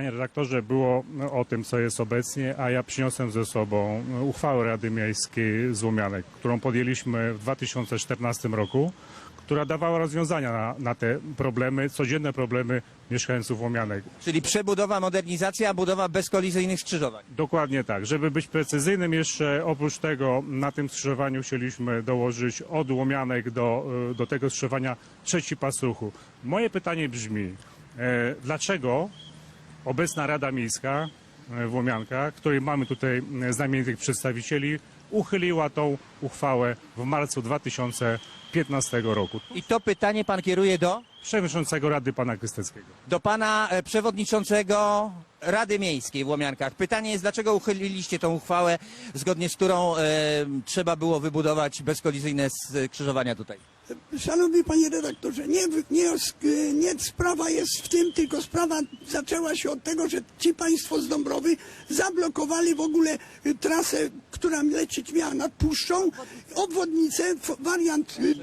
Panie redaktorze, było o tym, co jest obecnie, a ja przyniosłem ze sobą uchwałę Rady Miejskiej z Łomianek, którą podjęliśmy w 2014 roku, która dawała rozwiązania na, na te problemy, codzienne problemy mieszkańców Łomianek. Czyli przebudowa, modernizacja, budowa bezkolizyjnych skrzyżowań. Dokładnie tak. Żeby być precyzyjnym jeszcze, oprócz tego na tym skrzyżowaniu chcieliśmy dołożyć od Łomianek do, do tego skrzyżowania trzeci pas ruchu. Moje pytanie brzmi, e, dlaczego obecna Rada Miejska e, w Łomiankach, której mamy tutaj e, znamienitych przedstawicieli, uchyliła tą uchwałę w marcu 2015 roku. I to pytanie pan kieruje do? Przewodniczącego Rady pana Krysteckiego. Do pana e, przewodniczącego Rady Miejskiej w Łomiankach. Pytanie jest, dlaczego uchyliliście tą uchwałę, zgodnie z którą e, trzeba było wybudować bezkolizyjne skrzyżowania tutaj? Szanowny panie redaktorze, nie, nie, nie sprawa jest w tym, tylko sprawa zaczęła się od tego, że ci państwo z Dąbrowy zablokowali w ogóle y, trasę, która lecieć nad Puszczą, obwodnicę, wariant y,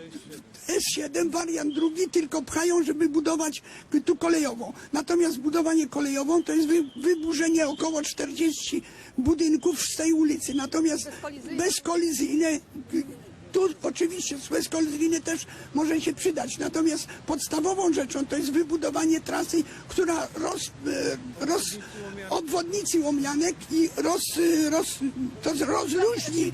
S7, wariant drugi, tylko pchają, żeby budować tu kolejową. Natomiast budowanie kolejową to jest wy, wyburzenie około 40 budynków z tej ulicy. Natomiast bezkolizyjne y, tu oczywiście bezkolizyjny też może się przydać, natomiast podstawową rzeczą to jest wybudowanie trasy, która roz, e, roz obwodnicy Łomianek i roz, roz, to rozluźni